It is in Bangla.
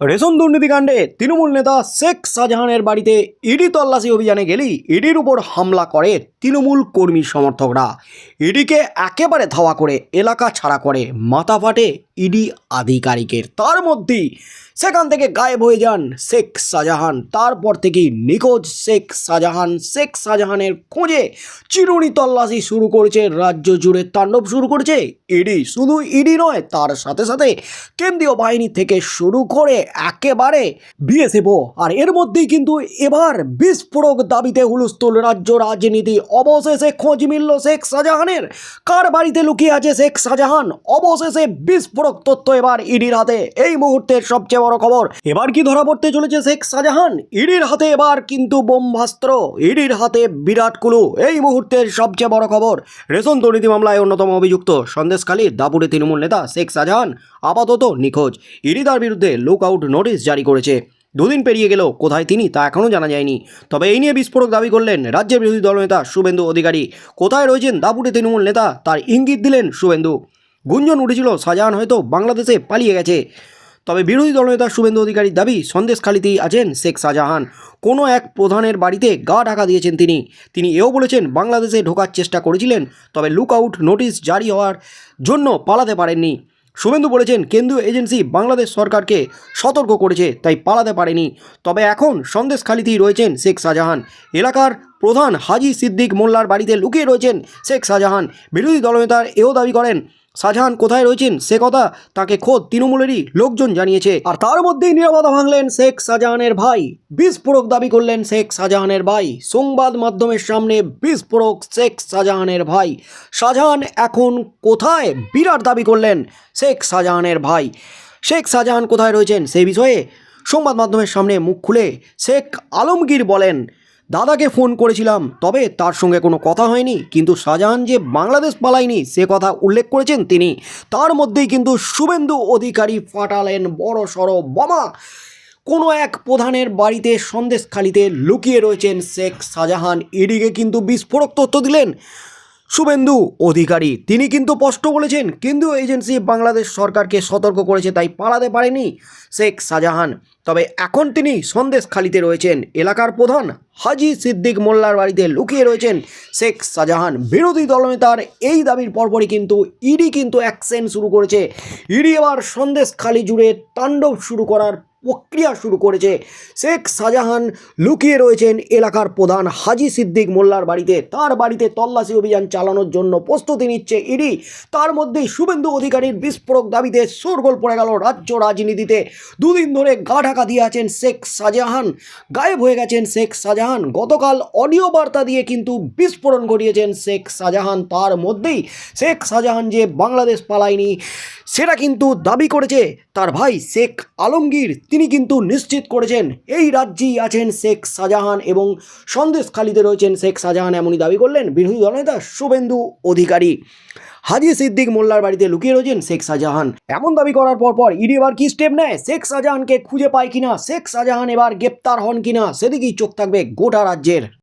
রেশন দুর্নীতিকাণ্ডে তৃণমূল নেতা শেখ শাহজাহানের বাড়িতে ইডি তল্লাশি অভিযানে গেলেই ইডির উপর হামলা করে তৃণমূল কর্মী সমর্থকরা। ইডিকে একেবারে ধাওয়া করে এলাকা ছাড়া করে মাথা ফাটে ইডি আধিকারিকের। তার মধ্যেই সেখান থেকে গায়েব হয়ে যান শেখ শাহজাহান। তারপর থেকেই নিখোঁজ শেখ শাহজাহান। শেখ শাহজাহানের খোঁজে চিরুনি তল্লাশি শুরু করেছে, রাজ্য জুড়ে তাণ্ডব শুরু করেছে ইডি। শুধু ইডি নয়, তার সাথে সাথে কেন্দ্রীয় বাহিনী থেকে শুরু করে একেবারে বিএসএফও। আর এর মধ্যেই কিন্তু এবার বিস্ফোরক দাবিতে হুলস্থুল রাজ্য রাজনীতি। অবশেষে খোঁজ মিলল শেখ শাহজাহানের। কার বাড়িতে লুকিয়ে আছে শেখ শাহজাহান? অবশেষে বিস্ফোরক তথ্য এবার ইডির হাতে। এই মুহূর্তের সবচেয়ে বড় খবর, এবার কি ধরা পড়তে চলেছে শেখ শাহজাহান? ইডির হাতে এবার কিন্তু বোমভাস্ত্র ইডির হাতে বিরাট কুলু। এই মুহূর্তের সবচেয়ে বড় খবর, রেশন দুর্নীতি মামলায় অন্যতম অভিযুক্ত সন্দেশখালীর দাপুরে তৃণমূল নেতা শেখ শাহজাহান আপাতত নিখোঁজ। ইডি তার বিরুদ্ধে লুক আউট নোটিশ জারি করেছে। দুদিন পেরিয়ে গেল কোথায় তিনি তা এখনও জানা যায়নি। তবে এই নিয়ে বিস্ফোরক দাবি করলেন রাজ্যের বিরোধী দলনেতা শুভেন্দু অধিকারী। কোথায় রয়েছেন দাপুটে তৃণমূল নেতা, তার ইঙ্গিত দিলেন শুভেন্দু। গুঞ্জন উঠেছিল, শাহজাহান হয়তো বাংলাদেশে পালিয়ে গেছে। তবে বিরোধী দলনেতা শুভেন্দু অধিকারীর দাবি সন্দেশখালিতেই আছেন শেখ শাহজাহান। কোনো এক প্রধানের বাড়িতে গা ঢাকা দিয়েছেন তিনি। তিনি এও বলেছেন, বাংলাদেশে ঢোকার চেষ্টা করেছিলেন, তবে লুক আউট নোটিশ জারি হওয়ার জন্য পালাতে পারেননি। শুভেন্দু বলেছেন, কেন্দ্রীয় এজেন্সি বাংলাদেশ সরকারকে সতর্ক করেছে, তাই পালাতে পারেনি। তবে এখন সন্দেশখালিতেই রয়েছেন শেখ শাহজাহান। এলাকার প্রধান হাজি সিদ্দিক মোল্লার বাড়িতে লুকিয়ে রয়েছেন শেখ শাহজাহান। বিরোধী দলনেতার এও দাবি করেন শাহজাহান কোথায় রয়েছেন? সে কথা তাকে খোদ তৃণমূলেরই লোকজন জানিয়েছে। আর তার মধ্যেই নিরাপত্তা ভাঙলেন শেখ শাহজাহানের ভাই। বিস্ফোরক দাবি করলেন শেখ শাহজাহানের ভাই। সংবাদ মাধ্যমের সামনে বিস্ফোরক শেখ শাহজাহানের ভাই। শাহজাহান এখন কোথায়? বিরাট দাবি করলেন শেখ শাহজাহানের ভাই। শেখ শাহজাহান কোথায় রয়েছেন? সেই বিষয়ে সংবাদ মাধ্যমের সামনে মুখ খুলে শেখ আলমগীর বলেন দাদাকে ফোন করেছিলাম, তবে তার সঙ্গে কোনো কথা হয়নি। কিন্তু শাহজাহান যে বাংলাদেশ পালায়নি, সে কথা উল্লেখ করেছেন তিনি। তার মধ্যেই কিন্তু শুভেন্দু অধিকারী ফাটালেন বড় সড় বোমা। কোনো এক প্রধানের বাড়িতে সন্দেশখালিতে লুকিয়ে রয়েছেন শেখ শাহজাহান। এডিকে কিন্তু বিস্ফোরক তথ্য দিলেন শুভেন্দু অধিকারী। তিনি কিন্তু স্পষ্ট বলেছেন, কেন্দ্রীয় এজেন্সি বাংলাদেশ সরকারকে সতর্ক করেছে, তাই পালাতে পারেনি শেখ শাহজাহান। তবে এখন তিনি সন্দেশখালিতে রয়েছেন। এলাকার প্রধান হাজি সিদ্দিক মোল্লার বাড়িতে লুকিয়ে রয়েছেন শেখ শাহজাহান। বিরোধী দলনেতার এই দাবির পরপরই কিন্তু ইডি কিন্তু অ্যাকশন শুরু করেছে। ইডি এবার সন্দেশখালি জুড়ে তাণ্ডব শুরু করার প্রক্রিয়া শুরু করেছে। শেখ শাহজাহান লুকিয়ে রয়েছেন এলাকার প্রধান হাজি সিদ্দিক মোল্লার বাড়িতে। তার বাড়িতে তল্লাশি অভিযান চালানোর জন্য প্রস্তুতি নিচ্ছে ইডি। তার মধ্যেই শুভেন্দু অধিকারীর বিস্ফোরক দাবিতে শোরগোল পড়ে গেল রাজ্য রাজনীতিতে। দুদিন ধরে গা ঢাকা দিয়ে আছেন শেখ শাহজাহান। গায়েব হয়ে গেছেন শেখ শাহজাহান। গতকাল অডিও বার্তা দিয়ে কিন্তু বিস্ফোরণ ঘটিয়েছেন শেখ শাহজাহান। তার মধ্যেই শেখ শাহজাহান যে বাংলাদেশ পালায়নি, সেটা কিন্তু দাবি করেছে তার ভাই শেখ আলমগীর। তিনি কিন্তু নিশ্চিত করেছেন, এই রাজ্যেই আছেন শেখ শাহজাহান এবং সন্দেশ সন্দেশখালিতে রয়েছেন শেখ শাহজাহান এমনই দাবি করলেন বিরোধী দলনেতা শুভেন্দু অধিকারী। হাজি সিদ্দিক মোল্লার বাড়িতে লুকিয়ে রয়েছেন শেখ শাহজাহান। এমন দাবি করার পর পর ইডি এবার কি স্টেপ নেয়? শেখ শাহজাহানকে খুঁজে পায় কিনা? শেখ শাহজাহান এবার গ্রেপ্তার হন কিনা? সেদিকেই চোখ থাকবে গোটা রাজ্যের।